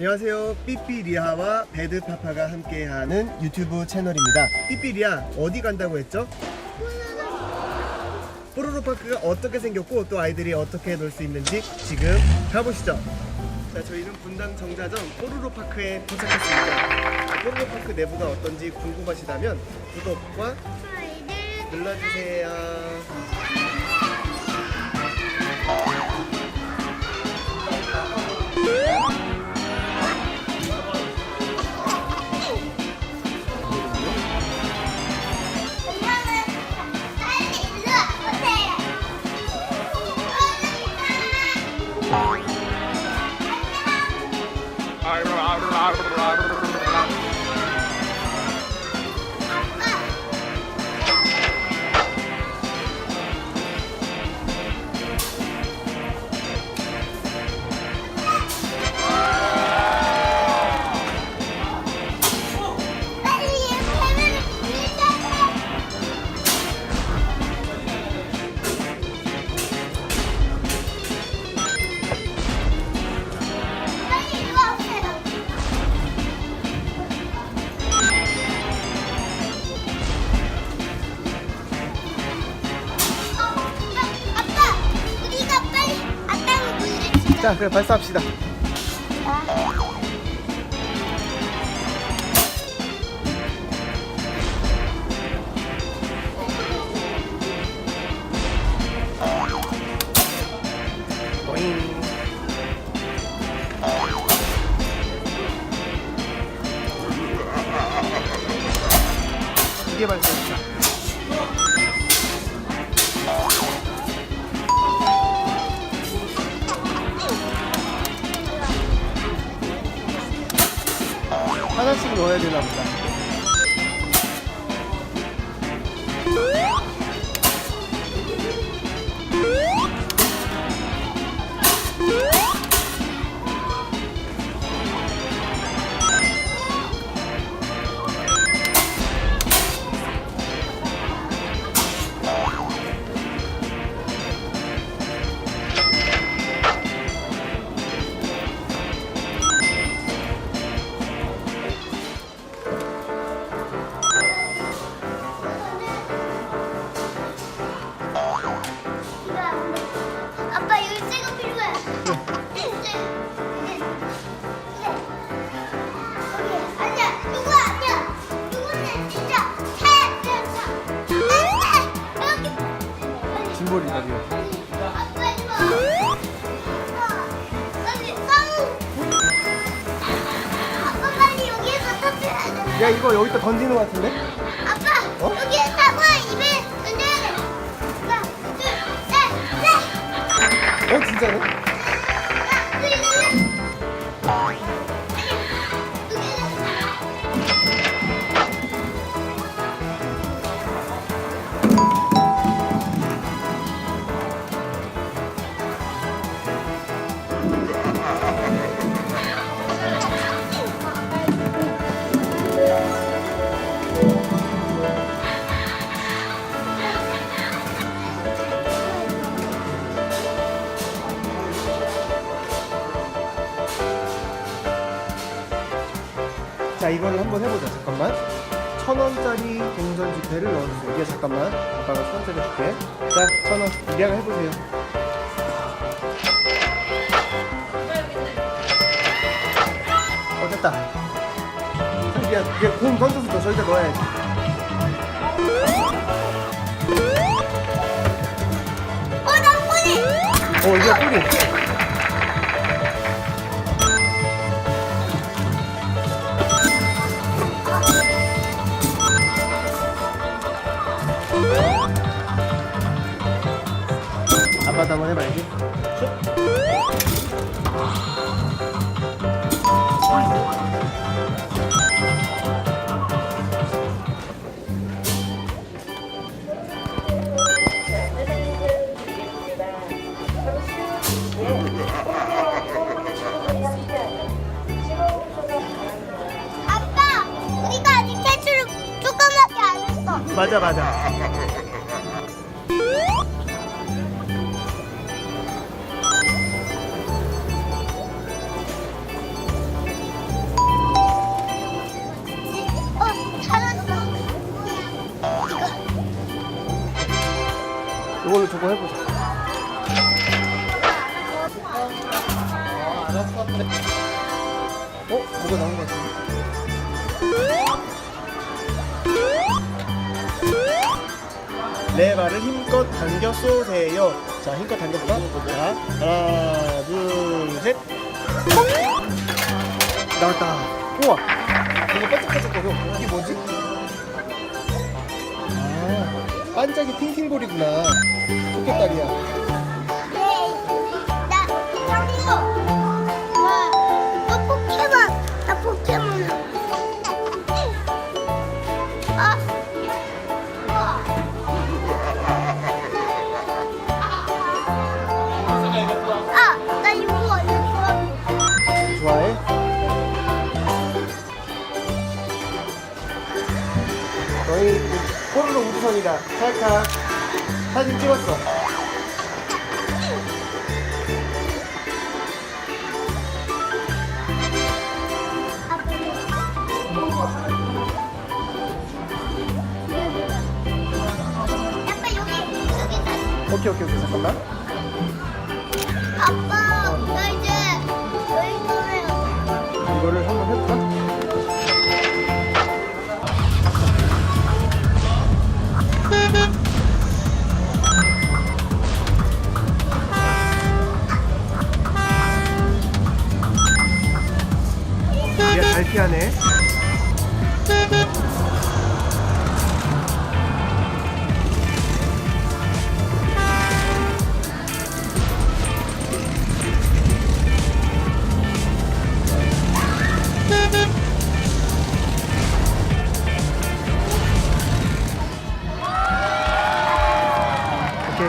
안녕하세요. 삐삐리아와 배드파파가 함께하는 유튜브 채널입니다. 삐삐리아 어디 간다고 했죠? 뽀로로 파크가 어떻게 생겼고 또 아이들이 어떻게 놀 수 있는지 지금 가보시죠. 자, 저희는 분당 정자점 뽀로로 파크에 도착했습니다. 뽀로로 파크 내부가 어떤지 궁금하시다면 구독과 눌러주세요. Ar ar ar ar ar 자. 자, 그럼 발사합시다. 하나씩 넣어야 되나 보다. 야, 이거 여기다 던지는 것 같은데? 아빠 어? 여기에 사과 입에 던져야 돼. 하나, 둘, 셋, 넷. 어, 진짜네? 자, 이거를 한번 해보자. 잠깐만. 천 원짜리 동전 지폐를 넣어주세요. 이게 잠깐만. 아빠가 천 원짜리 줄게. 자, 천 원. 이리아가 해보세요. 어, 됐다. 이게 공 던져서 너 저기다 넣어야지. 어. 어, 이리아 뿌리. 아빠도 한번 해봐야지. 슉. 맞아 맞아 이거. 이걸로 저거 해보자 네 발을 힘껏 당겨 쏘세요. 자, 힘껏 당겨볼까? 자, 하나, 둘, 셋. 나왔다. 우와. 이거 반짝반짝거려. 이게 뭐지? 아, 반짝이 팅팅볼이구나. 토끼다리야. 너희 포르노 우주선이다. 찰칵. 사진 찍었어. 오케이, 오케이, 오케이. 잠깐만. 아빠, 피하네. 오케이.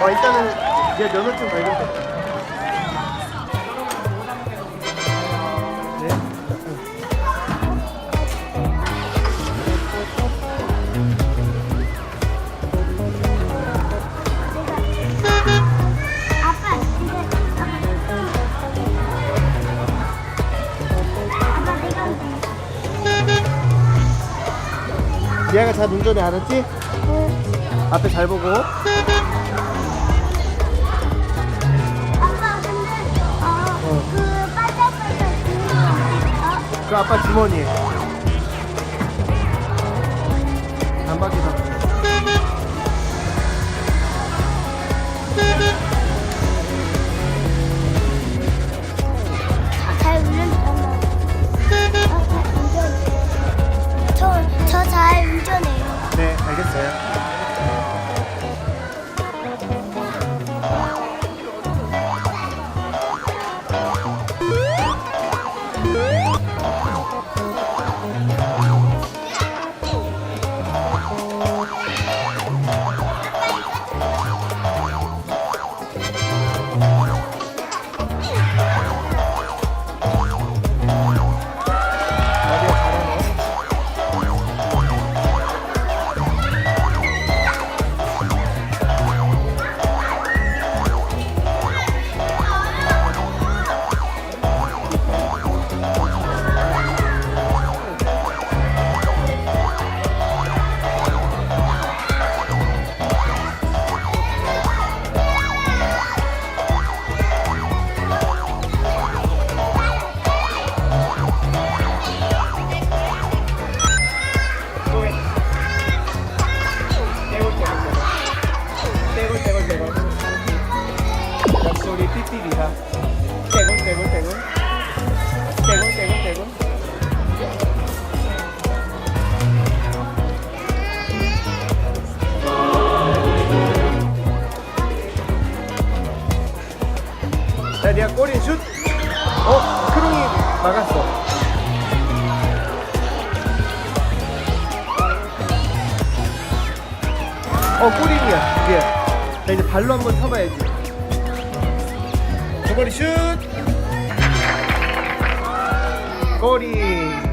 어, 일단은 얘 면허증 발견됐다. 잘 운전해 알았지? 앞에 잘 보고. 그 아빠 주머니에. 단박이 삐삐리하 떼굴 떼굴 떼굴 떼굴 떼굴 떼굴 자 니가 꼬리 슛. 어? 크롱이 막았어. 어 꼬리야 미안 자 이제 발로 한번 쳐봐야지 저거리 슛 꼬리